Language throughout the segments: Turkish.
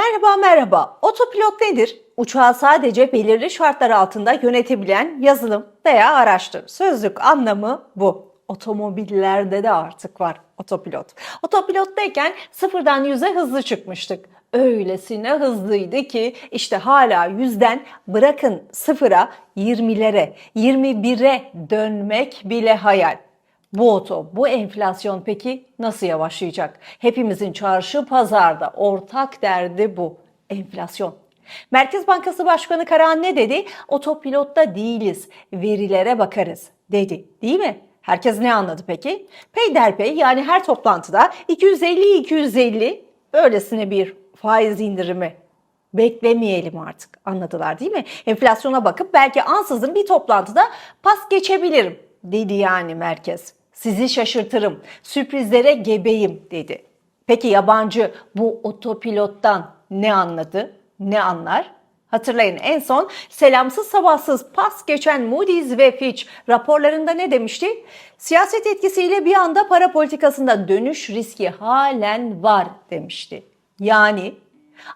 Merhaba merhaba. Otopilot nedir? Uçağı sadece belirli şartlar altında yönetebilen yazılım veya araçtır. Sözlük anlamı bu. Otomobillerde de artık var otopilot. Otopilottayken sıfırdan yüze hızlı çıkmıştık. Öylesine hızlıydı ki işte hala yüzden bırakın sıfıra 20'lere, 21'e dönmek bile hayal. Bu oto, bu enflasyon peki nasıl yavaşlayacak? Hepimizin çarşı pazarda ortak derdi bu. Enflasyon. Merkez Bankası Başkanı Karahan ne dedi? Otopilotta değiliz, verilere bakarız dedi. Değil mi? Herkes ne anladı peki? Peyderpey yani her toplantıda 250-250 böylesine bir faiz indirimi beklemeyelim artık anladılar değil mi? Enflasyona bakıp belki ansızın bir toplantıda pas geçebilirim dedi yani merkez. Sizi şaşırtırım, sürprizlere gebeyim dedi. Peki yabancı bu otopilottan ne anladı, ne anlar? Hatırlayın en son selamsız sabahsız pas geçen Moody's ve Fitch raporlarında ne demişti? Siyaset etkisiyle bir anda para politikasında dönüş riski halen var demişti. Yani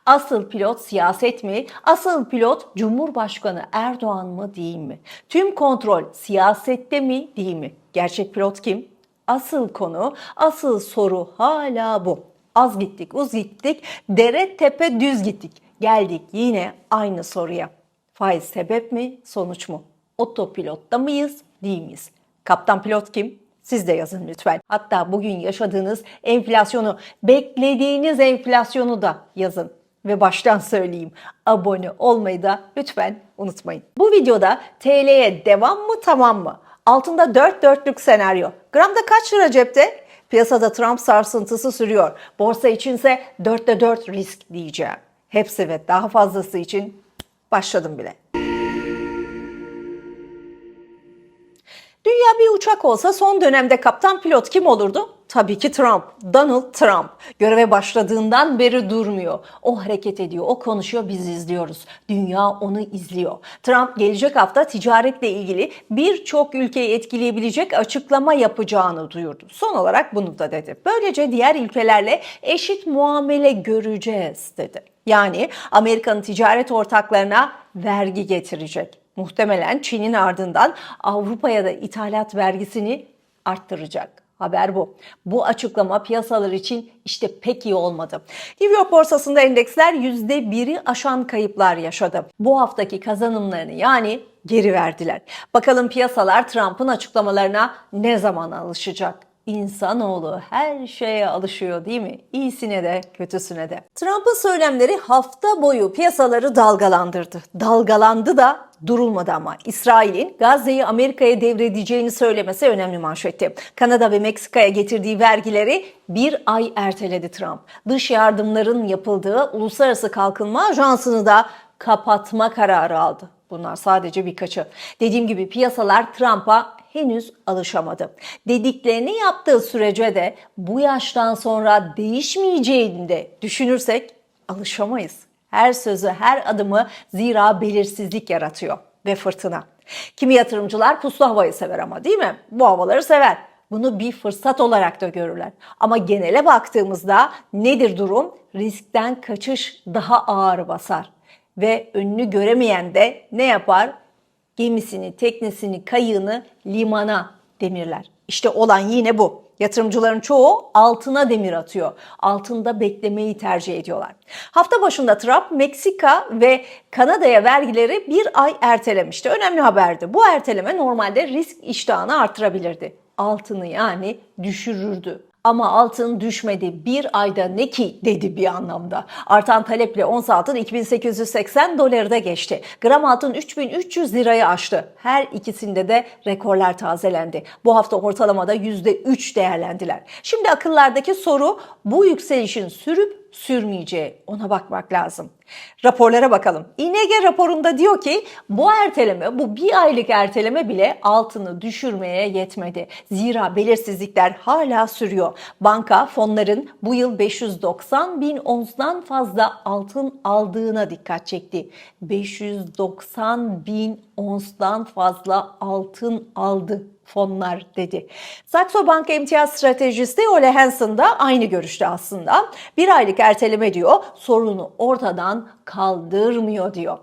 Asıl pilot siyaset mi? Asıl pilot Cumhurbaşkanı Erdoğan mı değil mi? Tüm kontrol siyasette mi değil mi? Gerçek pilot kim? Asıl konu, asıl soru hala bu. Az gittik, uz gittik, dere tepe düz gittik. Geldik yine aynı soruya. Faiz sebep mi, sonuç mu? Otopilotta mıyız, değil miyiz? Kaptan pilot kim? Siz de yazın lütfen. Hatta bugün yaşadığınız enflasyonu, beklediğiniz enflasyonu da yazın. Ve baştan söyleyeyim, abone olmayı da lütfen unutmayın. Bu videoda TL'ye devam mı tamam mı? Altında 4 dörtlük senaryo. Gramda kaç lira cepte? Piyasada Trump sarsıntısı sürüyor. Borsa içinse 4'te 4 risk diyeceğim. Hepsi ve daha fazlası için başladım bile. Dünya bir uçak olsa son dönemde kaptan pilot kim olurdu? Tabii ki Trump. Donald Trump. Göreve başladığından beri durmuyor. O hareket ediyor, o konuşuyor, biz izliyoruz. Dünya onu izliyor. Trump gelecek hafta ticaretle ilgili birçok ülkeyi etkileyebilecek açıklama yapacağını duyurdu. Son olarak bunu da dedi. Böylece diğer ülkelerle eşit muamele göreceğiz dedi. Yani Amerika'nın ticaret ortaklarına vergi getirecek. Muhtemelen Çin'in ardından Avrupa'ya da ithalat vergisini arttıracak. Haber bu. Bu açıklama piyasalar için işte pek iyi olmadı. New York borsasında endeksler %1'i aşan kayıplar yaşadı. Bu haftaki kazanımlarını yani geri verdiler. Bakalım piyasalar Trump'ın açıklamalarına ne zaman alışacak? İnsanoğlu her şeye alışıyor değil mi? İyisine de kötüsüne de. Trump'ın söylemleri hafta boyu piyasaları dalgalandırdı. Dalgalandı da durulmadı ama. İsrail'in Gazze'yi Amerika'ya devredeceğini söylemesi önemli manşetti. Kanada ve Meksika'ya getirdiği vergileri bir ay erteledi Trump. Dış yardımların yapıldığı Uluslararası Kalkınma Ajansı'nı da kapatma kararı aldı. Bunlar sadece birkaçı. Dediğim gibi piyasalar Trump'a henüz alışamadı. Dediklerini yaptığı sürece de bu yaştan sonra değişmeyeceğini de düşünürsek alışamayız. Her sözü, her adımı zira belirsizlik yaratıyor ve fırtına. Kimi yatırımcılar puslu havayı sever ama değil mi? Bu havaları sever. Bunu bir fırsat olarak da görürler. Ama genele baktığımızda nedir durum? Riskten kaçış daha ağır basar. Ve önünü göremeyen de ne yapar? Gemisini, teknesini, kayığını limana demirler. İşte olan yine bu. Yatırımcıların çoğu altına demir atıyor. Altında beklemeyi tercih ediyorlar. Hafta başında Trump Meksika ve Kanada'ya vergileri bir ay ertelemişti. Önemli haberdi. Bu erteleme normalde risk iştahını artırabilirdi. Altını yani düşürürdü. Ama altın düşmedi. Bir ayda ne ki dedi bir anlamda. Artan taleple ons altın 2880 doları da geçti. Gram altın 3300 lirayı aştı. Her ikisinde de rekorlar tazelendi. Bu hafta ortalamada %3 değerlendiler. Şimdi akıllardaki soru bu yükselişin sürüp sürmeyeceği ona bakmak lazım. Raporlara bakalım. İNG raporunda diyor ki bu erteleme, bu bir aylık erteleme bile altını düşürmeye yetmedi. Zira belirsizlikler hala sürüyor. Banka fonların bu yıl 590 bin onsdan fazla altın aldığına dikkat çekti. 590 bin onstan fazla altın aldı fonlar dedi. Saxo Bank emtiyaz stratejisti Ole Hansen da aynı görüşte aslında. Bir aylık erteleme diyor sorunu ortadan kaldırmıyor diyor.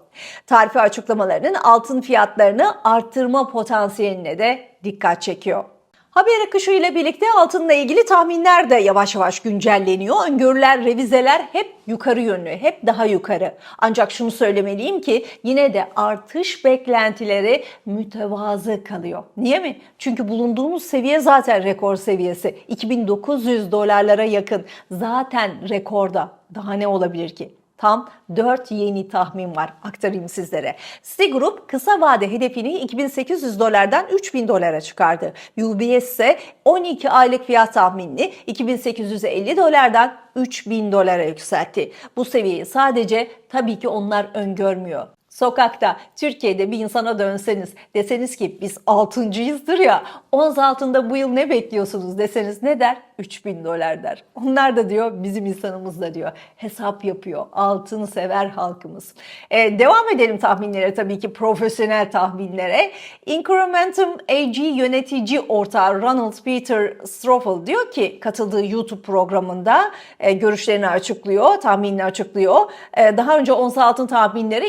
Tarife açıklamalarının altın fiyatlarını arttırma potansiyeline de dikkat çekiyor. Haber akışı ile birlikte altınla ilgili tahminler de yavaş yavaş güncelleniyor. Öngörüler, revizeler hep yukarı yönlü, hep daha yukarı. Ancak şunu söylemeliyim ki yine de artış beklentileri mütevazı kalıyor. Niye mi? Çünkü bulunduğumuz seviye zaten rekor seviyesi. 2900 dolarlara yakın. Zaten rekorda. Daha ne olabilir ki? Tam 4 yeni tahmin var aktarayım sizlere. Citigroup kısa vade hedefini 2800 dolardan 3000 dolara çıkardı. UBS ise 12 aylık fiyat tahminini 2850 dolardan 3000 dolara yükseltti. Bu seviyeyi sadece tabii ki onlar öngörmüyor. Sokakta Türkiye'de bir insana dönseniz deseniz ki biz altıncıyızdır ya ons altında bu yıl ne bekliyorsunuz deseniz ne der? 3000 dolar der. Onlar da diyor bizim insanımız da diyor hesap yapıyor. Altını sever halkımız. Ee, devam edelim tahminlere tabii ki profesyonel tahminlere. Incrementum AG yönetici ortağı Ronald Peter Stoffel diyor ki katıldığı YouTube programında e, görüşlerini açıklıyor, tahminini açıklıyor. E, daha önce ons altın tahminleri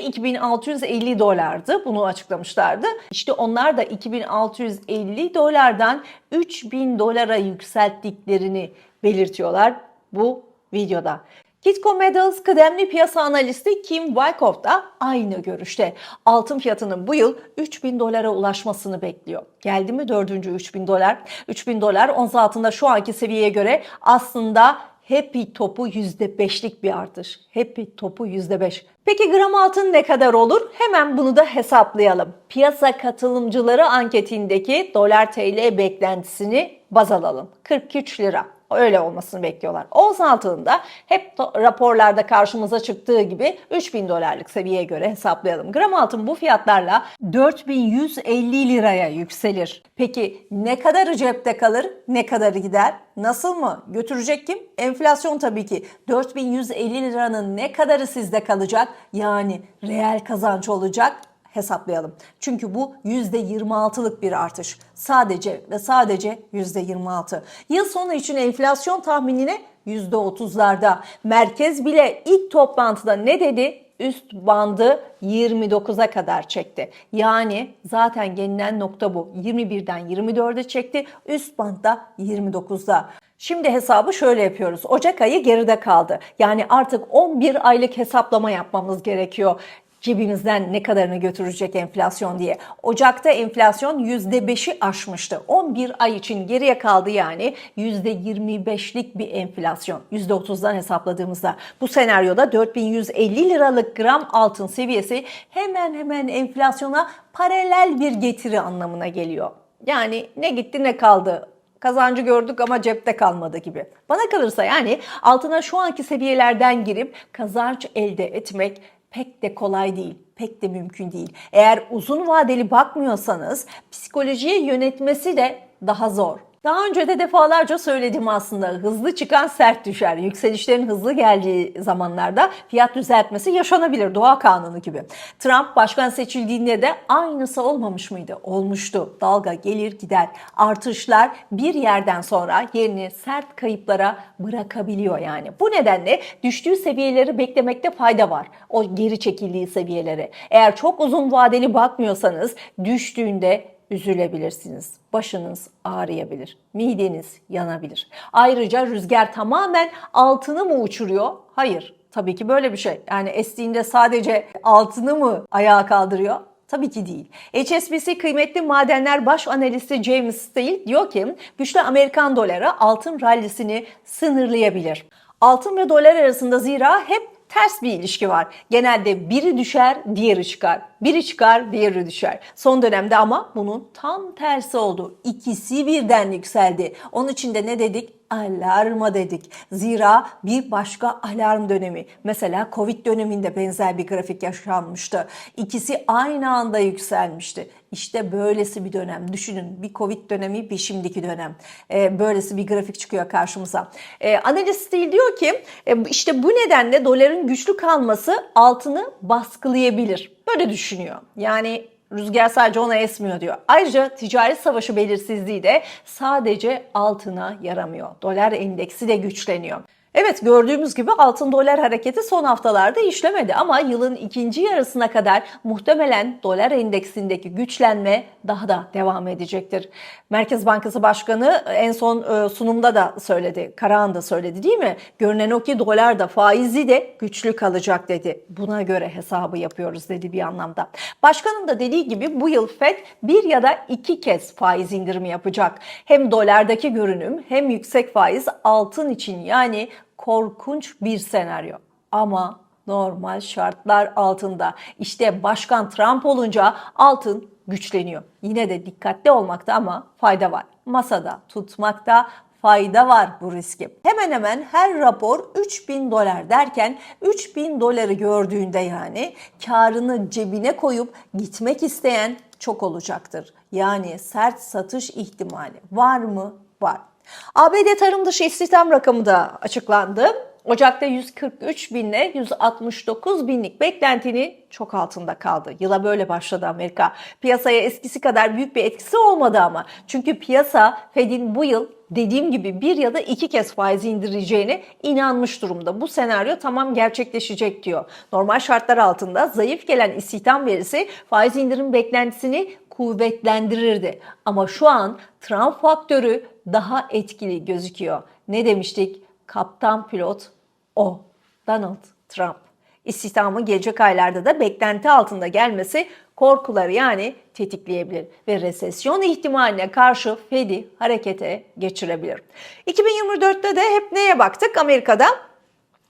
2650 dolardı. Bunu açıklamışlardı. İşte onlar da 2650 dolardan 3000 dolara yükselttiklerini belirtiyorlar bu videoda. Kitco Metals kıdemli piyasa analisti Kim Wyckoff da aynı görüşte. Altın fiyatının bu yıl 3000 dolara ulaşmasını bekliyor. Geldi mi dördüncü 3000 dolar? 3000 dolar ons altında şu anki seviyeye göre aslında Happy topu %5'lik bir artış. Happy topu %5. Peki gram altın ne kadar olur? Hemen bunu da hesaplayalım. Piyasa katılımcıları anketindeki dolar TL beklentisini baz alalım. 43 lira. Öyle olmasını bekliyorlar. Ons altında hep raporlarda karşımıza çıktığı gibi 3000 dolarlık seviyeye göre hesaplayalım. Gram altın bu fiyatlarla 4150 liraya yükselir. Peki ne kadarı cepte kalır, ne kadarı gider? Nasıl mı? Götürecek kim? Enflasyon tabii ki. 4150 liranın ne kadarı sizde kalacak? Yani reel kazanç olacak hesaplayalım. Çünkü bu %26'lık bir artış. Sadece ve sadece %26. Yıl sonu için enflasyon tahminine %30'larda. Merkez bile ilk toplantıda ne dedi? Üst bandı 29'a kadar çekti. Yani zaten gelinen nokta bu. 21'den 24'e çekti. Üst bantta 29'da. Şimdi hesabı şöyle yapıyoruz. Ocak ayı geride kaldı. Yani artık 11 aylık hesaplama yapmamız gerekiyor cebimizden ne kadarını götürecek enflasyon diye. Ocak'ta enflasyon %5'i aşmıştı. 11 ay için geriye kaldı yani %25'lik bir enflasyon. %30'dan hesapladığımızda. Bu senaryoda 4150 liralık gram altın seviyesi hemen hemen enflasyona paralel bir getiri anlamına geliyor. Yani ne gitti ne kaldı kazancı gördük ama cepte kalmadı gibi. Bana kalırsa yani altına şu anki seviyelerden girip kazanç elde etmek pek de kolay değil, pek de mümkün değil. Eğer uzun vadeli bakmıyorsanız psikolojiye yönetmesi de daha zor. Daha önce de defalarca söyledim aslında hızlı çıkan sert düşer. Yükselişlerin hızlı geldiği zamanlarda fiyat düzeltmesi yaşanabilir doğa kanunu gibi. Trump başkan seçildiğinde de aynısı olmamış mıydı? Olmuştu. Dalga gelir gider. Artışlar bir yerden sonra yerini sert kayıplara bırakabiliyor yani. Bu nedenle düştüğü seviyeleri beklemekte fayda var. O geri çekildiği seviyeleri. Eğer çok uzun vadeli bakmıyorsanız düştüğünde üzülebilirsiniz. Başınız ağrıyabilir. Mideniz yanabilir. Ayrıca rüzgar tamamen altını mı uçuruyor? Hayır. Tabii ki böyle bir şey. Yani estiğinde sadece altını mı ayağa kaldırıyor? Tabii ki değil. HSBC kıymetli madenler baş analisti James Steele diyor ki güçlü Amerikan doları altın rallisini sınırlayabilir. Altın ve dolar arasında zira hep ters bir ilişki var. Genelde biri düşer, diğeri çıkar. Biri çıkar, diğeri düşer. Son dönemde ama bunun tam tersi oldu. İkisi birden yükseldi. Onun için de ne dedik? Alarma dedik. Zira bir başka alarm dönemi. Mesela Covid döneminde benzer bir grafik yaşanmıştı. İkisi aynı anda yükselmişti. İşte böylesi bir dönem. Düşünün bir Covid dönemi bir şimdiki dönem. Ee, böylesi bir grafik çıkıyor karşımıza. Ee, analist değil diyor ki e, işte bu nedenle doların güçlü kalması altını baskılayabilir. Böyle düşünüyor. Yani Rüzgar sadece ona esmiyor diyor. Ayrıca ticaret savaşı belirsizliği de sadece altına yaramıyor. Dolar endeksi de güçleniyor. Evet gördüğümüz gibi altın dolar hareketi son haftalarda işlemedi ama yılın ikinci yarısına kadar muhtemelen dolar endeksindeki güçlenme daha da devam edecektir. Merkez Bankası Başkanı en son e, sunumda da söyledi, Karahan da söyledi değil mi? Görünen o ki dolar da faizi de güçlü kalacak dedi. Buna göre hesabı yapıyoruz dedi bir anlamda. Başkanın da dediği gibi bu yıl FED bir ya da iki kez faiz indirimi yapacak. Hem dolardaki görünüm hem yüksek faiz altın için yani korkunç bir senaryo. Ama normal şartlar altında. İşte Başkan Trump olunca altın güçleniyor. Yine de dikkatli olmakta ama fayda var. Masada tutmakta fayda var bu riski. Hemen hemen her rapor 3000 dolar derken 3000 doları gördüğünde yani karını cebine koyup gitmek isteyen çok olacaktır. Yani sert satış ihtimali var mı? Var. ABD tarım dışı istihdam rakamı da açıklandı. Ocak'ta 143 binle 169 binlik beklentinin çok altında kaldı. Yıla böyle başladı Amerika. Piyasaya eskisi kadar büyük bir etkisi olmadı ama. Çünkü piyasa Fed'in bu yıl dediğim gibi bir ya da iki kez faizi indireceğine inanmış durumda. Bu senaryo tamam gerçekleşecek diyor. Normal şartlar altında zayıf gelen istihdam verisi faiz indirim beklentisini kuvvetlendirirdi. Ama şu an Trump faktörü daha etkili gözüküyor. Ne demiştik? Kaptan pilot o. Donald Trump. İstihdamın gelecek aylarda da beklenti altında gelmesi korkuları yani tetikleyebilir ve resesyon ihtimaline karşı Fed'i harekete geçirebilir. 2024'te de hep neye baktık? Amerika'da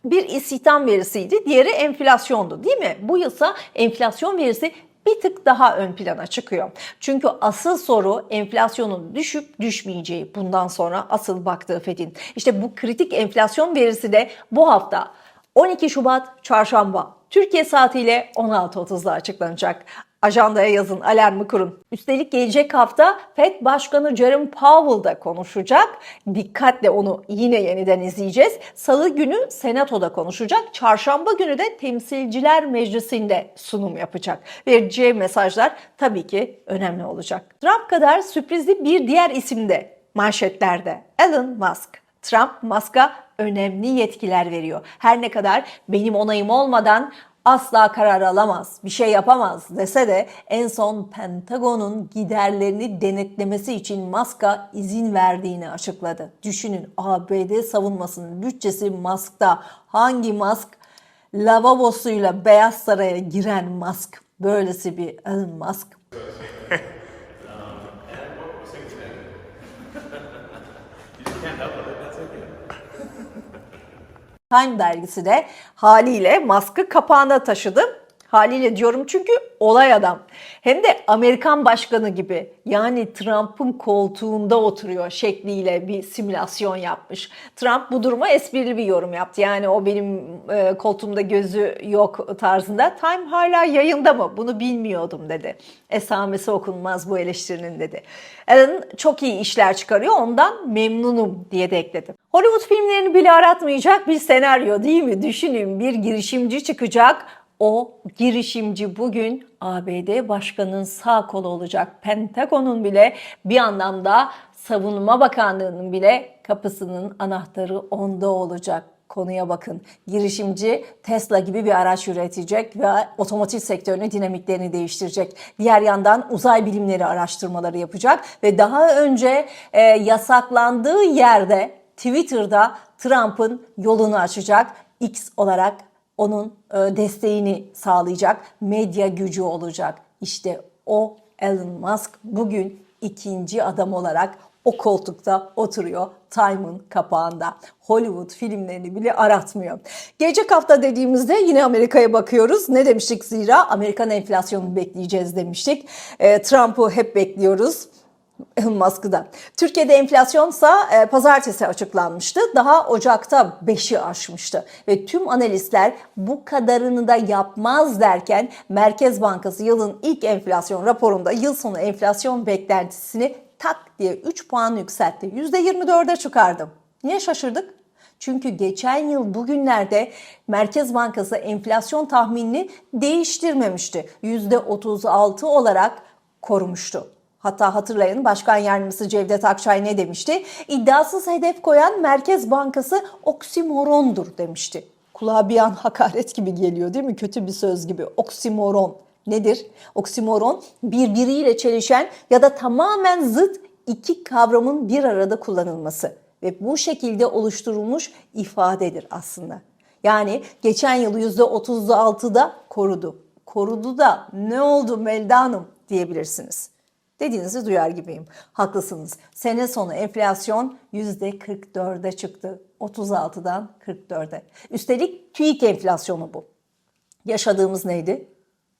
bir istihdam verisiydi, diğeri enflasyondu değil mi? Bu yılsa enflasyon verisi bir tık daha ön plana çıkıyor. Çünkü asıl soru enflasyonun düşüp düşmeyeceği bundan sonra asıl baktığı Fed'in. İşte bu kritik enflasyon verisi de bu hafta 12 Şubat çarşamba Türkiye saatiyle 16.30'da açıklanacak. Ajandaya yazın, alarmı kurun. Üstelik gelecek hafta FED Başkanı Jerome Powell da konuşacak. Dikkatle onu yine yeniden izleyeceğiz. Salı günü Senato'da konuşacak. Çarşamba günü de Temsilciler Meclisi'nde sunum yapacak. Vereceği mesajlar tabii ki önemli olacak. Trump kadar sürprizli bir diğer isim de manşetlerde. Elon Musk. Trump Musk'a önemli yetkiler veriyor. Her ne kadar benim onayım olmadan asla karar alamaz, bir şey yapamaz dese de en son Pentagon'un giderlerini denetlemesi için Musk'a izin verdiğini açıkladı. Düşünün ABD savunmasının bütçesi Musk'ta. Hangi Musk? Lavabosuyla Beyaz Saray'a giren Musk. Böylesi bir Elon Musk. Time dergisi de haliyle Musk'ı kapağına taşıdı. Haliyle diyorum çünkü olay adam. Hem de Amerikan başkanı gibi yani Trump'ın koltuğunda oturuyor şekliyle bir simülasyon yapmış. Trump bu duruma esprili bir yorum yaptı. Yani o benim e, koltuğumda gözü yok tarzında. Time hala yayında mı? Bunu bilmiyordum dedi. Esamesi okunmaz bu eleştirinin dedi. Alan çok iyi işler çıkarıyor ondan memnunum diye de ekledim. Hollywood filmlerini bile aratmayacak bir senaryo değil mi? Düşünün bir girişimci çıkacak o girişimci bugün ABD Başkanı'nın sağ kolu olacak. Pentagon'un bile bir anlamda Savunma Bakanlığı'nın bile kapısının anahtarı onda olacak. Konuya bakın. Girişimci Tesla gibi bir araç üretecek ve otomotiv sektörünün dinamiklerini değiştirecek. Diğer yandan uzay bilimleri araştırmaları yapacak ve daha önce e, yasaklandığı yerde Twitter'da Trump'ın yolunu açacak. X olarak onun e, desteğini sağlayacak medya gücü olacak. İşte o Elon Musk bugün ikinci adam olarak o koltukta oturuyor Time'ın kapağında. Hollywood filmlerini bile aratmıyor. Gelecek hafta dediğimizde yine Amerika'ya bakıyoruz. Ne demiştik zira? Amerikan enflasyonunu bekleyeceğiz demiştik. E, Trump'ı hep bekliyoruz. Elon Musk'ı. Türkiye'de enflasyonsa e, pazartesi açıklanmıştı. Daha Ocak'ta 5'i aşmıştı. Ve tüm analistler bu kadarını da yapmaz derken Merkez Bankası yılın ilk enflasyon raporunda yıl sonu enflasyon beklentisini tak diye 3 puan yükseltti. %24'e çıkardım. Niye şaşırdık? Çünkü geçen yıl bugünlerde Merkez Bankası enflasyon tahminini değiştirmemişti. %36 olarak korumuştu. Hatta hatırlayın Başkan Yardımcısı Cevdet Akçay ne demişti? İddiasız hedef koyan Merkez Bankası oksimorondur demişti. Kulağa bir an hakaret gibi geliyor değil mi? Kötü bir söz gibi. Oksimoron nedir? Oksimoron birbiriyle çelişen ya da tamamen zıt iki kavramın bir arada kullanılması ve bu şekilde oluşturulmuş ifadedir aslında. Yani geçen yıl %36'da korudu. Korudu da ne oldu Melda Hanım diyebilirsiniz. Dediğinizi duyar gibiyim. Haklısınız. Sene sonu enflasyon %44'e çıktı. 36'dan 44'e. Üstelik TÜİK enflasyonu bu. Yaşadığımız neydi?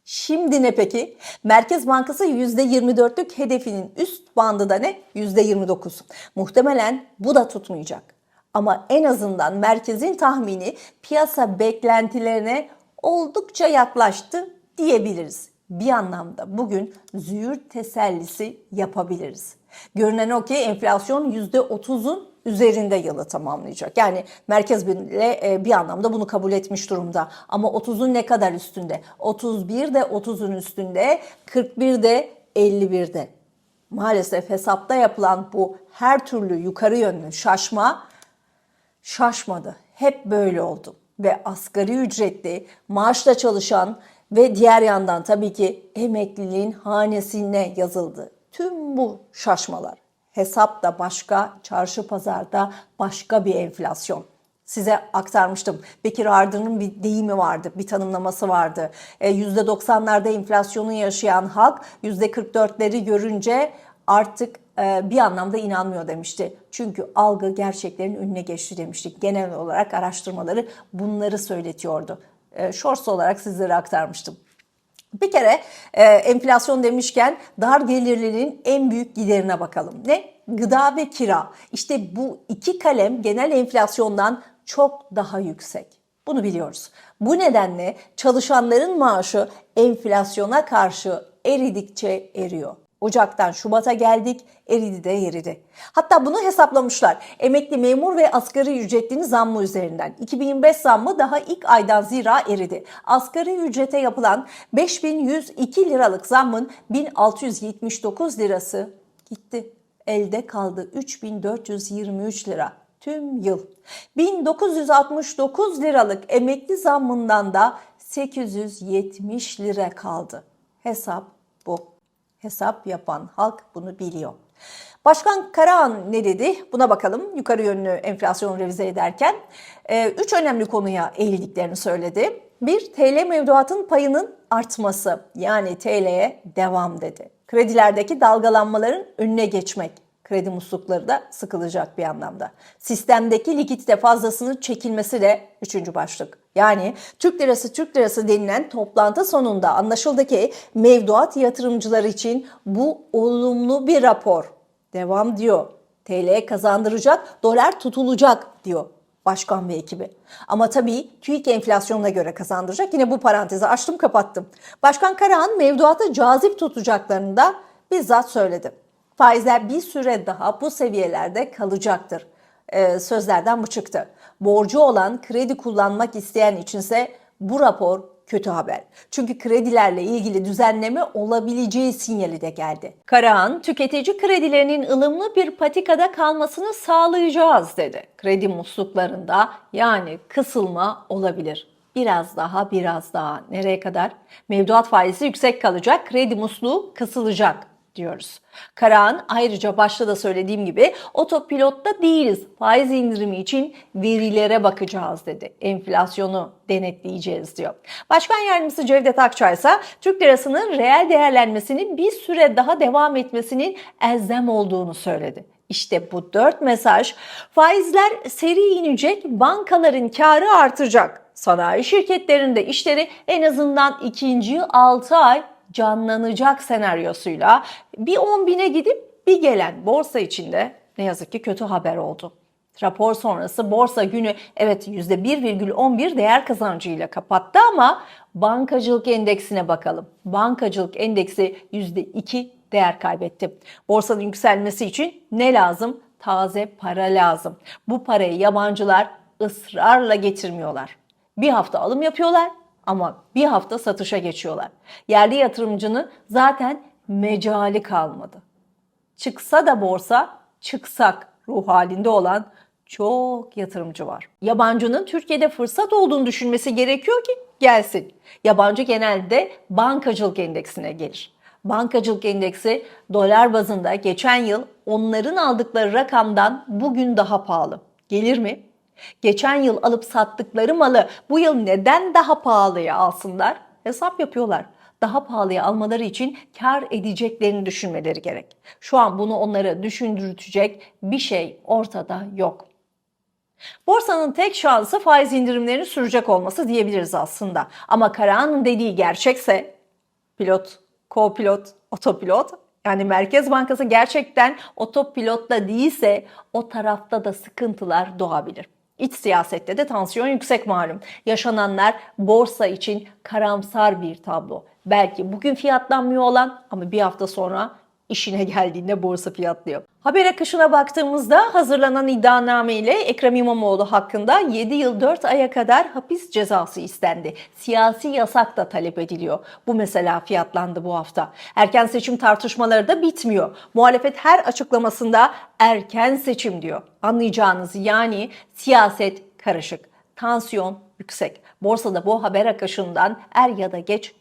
Şimdi ne peki? Merkez Bankası %24'lük hedefinin üst bandı da ne? %29. Muhtemelen bu da tutmayacak. Ama en azından merkezin tahmini piyasa beklentilerine oldukça yaklaştı diyebiliriz. Bir anlamda bugün züğürt tesellisi yapabiliriz. Görünen o ki enflasyon %30'un üzerinde yılı tamamlayacak. Yani merkez bile e, bir anlamda bunu kabul etmiş durumda. Ama 30'un ne kadar üstünde? 31 de 30'un üstünde, 41 de 51'de. Maalesef hesapta yapılan bu her türlü yukarı yönlü şaşma şaşmadı. Hep böyle oldu. Ve asgari ücretli, maaşla çalışan ve diğer yandan tabii ki emekliliğin hanesine yazıldı. Tüm bu şaşmalar. Hesap da başka, çarşı pazarda başka bir enflasyon. Size aktarmıştım. Bekir Ardır'ın bir deyimi vardı, bir tanımlaması vardı. E, %90'larda enflasyonu yaşayan halk %44'leri görünce artık e, bir anlamda inanmıyor demişti. Çünkü algı gerçeklerin önüne geçti demiştik. Genel olarak araştırmaları bunları söyletiyordu. E, Shorts olarak sizlere aktarmıştım. Bir kere e, enflasyon demişken dar gelirlinin en büyük giderine bakalım. Ne? Gıda ve kira. İşte bu iki kalem genel enflasyondan çok daha yüksek. Bunu biliyoruz. Bu nedenle çalışanların maaşı enflasyona karşı eridikçe eriyor. Ocaktan Şubat'a geldik, eridi de eridi. Hatta bunu hesaplamışlar. Emekli memur ve asgari ücretlinin zammı üzerinden. 2025 zammı daha ilk aydan zira eridi. Asgari ücrete yapılan 5102 liralık zammın 1679 lirası gitti. Elde kaldı 3423 lira tüm yıl. 1969 liralık emekli zammından da 870 lira kaldı. Hesap bu. Hesap yapan halk bunu biliyor. Başkan Karahan ne dedi? Buna bakalım yukarı yönlü enflasyon revize ederken. Ee, üç önemli konuya eğildiklerini söyledi. Bir, TL mevduatın payının artması yani TL'ye devam dedi. Kredilerdeki dalgalanmaların önüne geçmek. Kredi muslukları da sıkılacak bir anlamda. Sistemdeki likidite fazlasının çekilmesi de üçüncü başlık. Yani Türk lirası Türk lirası denilen toplantı sonunda anlaşıldı ki mevduat yatırımcılar için bu olumlu bir rapor. Devam diyor. TL kazandıracak, dolar tutulacak diyor başkan ve ekibi. Ama tabii TÜİK enflasyonuna göre kazandıracak. Yine bu parantezi açtım kapattım. Başkan Karahan mevduatı cazip tutacaklarını da bizzat söyledi. Faizler bir süre daha bu seviyelerde kalacaktır. Ee, sözlerden bu çıktı. Borcu olan kredi kullanmak isteyen içinse bu rapor kötü haber. Çünkü kredilerle ilgili düzenleme olabileceği sinyali de geldi. Karahan, tüketici kredilerinin ılımlı bir patikada kalmasını sağlayacağız dedi. Kredi musluklarında yani kısılma olabilir. Biraz daha biraz daha nereye kadar? Mevduat faizi yüksek kalacak, kredi musluğu kısılacak diyoruz. Karahan ayrıca başta da söylediğim gibi otopilotta değiliz. Faiz indirimi için verilere bakacağız dedi. Enflasyonu denetleyeceğiz diyor. Başkan Yardımcısı Cevdet Akçay ise Türk lirasının reel değerlenmesinin bir süre daha devam etmesinin elzem olduğunu söyledi. İşte bu dört mesaj faizler seri inecek, bankaların karı artacak. Sanayi şirketlerinde işleri en azından ikinci 6 ay canlanacak senaryosuyla bir 10 bine gidip bir gelen borsa içinde ne yazık ki kötü haber oldu. Rapor sonrası borsa günü evet %1,11 değer kazancıyla kapattı ama bankacılık endeksine bakalım. Bankacılık endeksi %2 değer kaybetti. Borsanın yükselmesi için ne lazım? Taze para lazım. Bu parayı yabancılar ısrarla getirmiyorlar. Bir hafta alım yapıyorlar ama bir hafta satışa geçiyorlar. Yerli yatırımcının zaten mecali kalmadı. Çıksa da borsa çıksak ruh halinde olan çok yatırımcı var. Yabancının Türkiye'de fırsat olduğunu düşünmesi gerekiyor ki gelsin. Yabancı genelde bankacılık endeksine gelir. Bankacılık endeksi dolar bazında geçen yıl onların aldıkları rakamdan bugün daha pahalı. Gelir mi? Geçen yıl alıp sattıkları malı bu yıl neden daha pahalıya alsınlar? Hesap yapıyorlar. Daha pahalıya almaları için kar edeceklerini düşünmeleri gerek. Şu an bunu onları düşündürtecek bir şey ortada yok. Borsanın tek şansı faiz indirimlerinin sürecek olması diyebiliriz aslında. Ama Karahan'ın dediği gerçekse pilot, co-pilot, otopilot yani Merkez Bankası gerçekten otopilotla değilse o tarafta da sıkıntılar doğabilir. İç siyasette de tansiyon yüksek malum. Yaşananlar borsa için karamsar bir tablo. Belki bugün fiyatlanmıyor olan ama bir hafta sonra işine geldiğinde borsa fiyatlıyor. Haber akışına baktığımızda hazırlanan iddianame ile Ekrem İmamoğlu hakkında 7 yıl 4 aya kadar hapis cezası istendi. Siyasi yasak da talep ediliyor. Bu mesela fiyatlandı bu hafta. Erken seçim tartışmaları da bitmiyor. Muhalefet her açıklamasında erken seçim diyor. Anlayacağınız yani siyaset karışık, tansiyon yüksek. Borsada bu haber akışından er ya da geç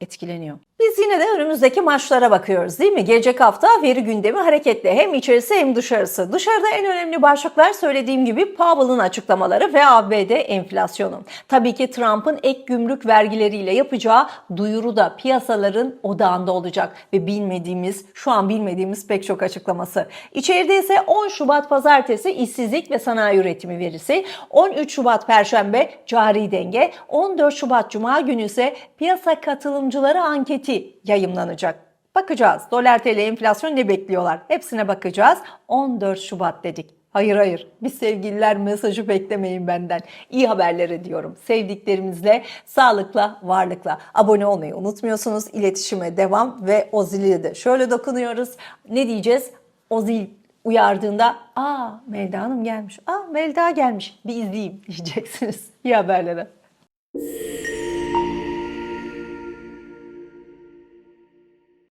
etkileniyor. Biz yine de önümüzdeki maçlara bakıyoruz değil mi? Gelecek hafta veri gündemi hareketli. Hem içerisi hem dışarısı. Dışarıda en önemli başlıklar söylediğim gibi Powell'ın açıklamaları ve ABD enflasyonu. Tabii ki Trump'ın ek gümrük vergileriyle yapacağı duyuru da piyasaların odağında olacak ve bilmediğimiz, şu an bilmediğimiz pek çok açıklaması. İçeride ise 10 Şubat pazartesi işsizlik ve sanayi üretimi verisi, 13 Şubat perşembe cari denge, 14 Şubat cuma günü ise piyasa katılımcıları anketi yayımlanacak. Bakacağız. Dolar TL enflasyon ne bekliyorlar? Hepsine bakacağız. 14 Şubat dedik. Hayır hayır. Biz sevgililer mesajı beklemeyin benden. İyi haberleri diyorum. Sevdiklerimizle, sağlıkla, varlıkla. Abone olmayı unutmuyorsunuz. İletişime devam ve o zili de şöyle dokunuyoruz. Ne diyeceğiz? O zil uyardığında aa Melda Hanım gelmiş. Aa Melda gelmiş. Bir izleyeyim diyeceksiniz. İyi haberlere.